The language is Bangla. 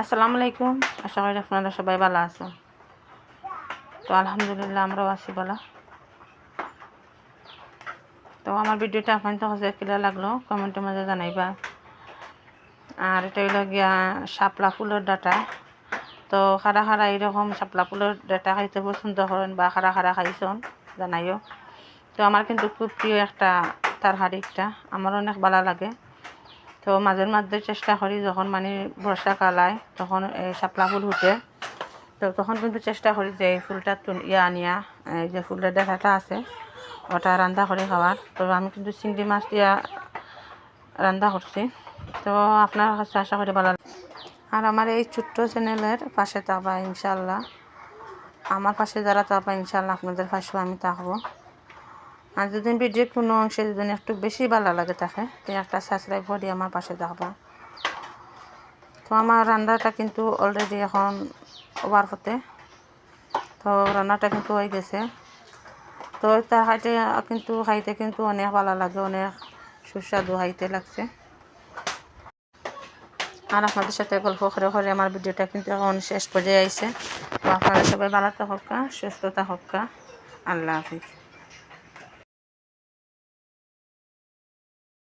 আসসালামু আলাইকুম। আশা করি আপনারা সবাই ভালো আছেন। তো আলহামদুলিল্লাহ আমরাও আছি ভালো তো আমার ভিডিওটা আপনার তো কাছে কিলা লাগল কমেন্টের মাঝে জানাইবা। আর এটা হইল গিয়া শাপলা ফুলের ডাটা। তো খারা খারা এরকম শাপলা ফুলের ডাটা খাইতে পছন্দ করেন বা খারা খারা খাইছেন, জানাইও। তো আমার কিন্তু খুব প্রিয় একটা তার হাড়িটা আমার অনেক ভালো লাগে। তো মাঝে মাঝে চেষ্টা করি যখন মানে বর্ষাকাল আয় তখন এই শাপলা ফুল উঠে। তো তখন কিন্তু চেষ্টা করি যে এই ফুলটা ইয়া আনিয়া, এই যে ফুলের দেখাটা আছে, ওটা রান্না করে খাওয়ার তো আমি কিন্তু চিংড়ি মাছ দিয়া রান্না করছি তো আপনার কাছে আশা করি ভালো। আর আমার এই ছোট্ট চ্যানেলের পাশে থাকবা ইনশাল্লাহ আমার পাশে যারা থাকবা ইনশাল্লাহ আপনাদের পাশেও আমি থাকব আর যদি ভিডিও কোনো অংশে যদি একটু বেশি ভালো লাগে তাকে, তো একটা সাবস্ক্রাইব করে আমার পাশে থাকবা। তো আমার রান্নাটা কিন্তু অলরেডি এখন ওভার হতে। তো রান্নাটা কিন্তু হয়ে গেছে। তো তার খাইতে, কিন্তু খাইতে কিন্তু অনেক ভালো লাগে, অনেক সুস্বাদু খাইতে লাগছে। আর আপনাদের সাথে গল্প করে করে আমার ভিডিওটা কিন্তু এখন শেষ পর্যায়ে আইছে। তো আপনারা সবাই ভালো থাকা, সুস্থ থাকা। আল্লাহ হাফিজ।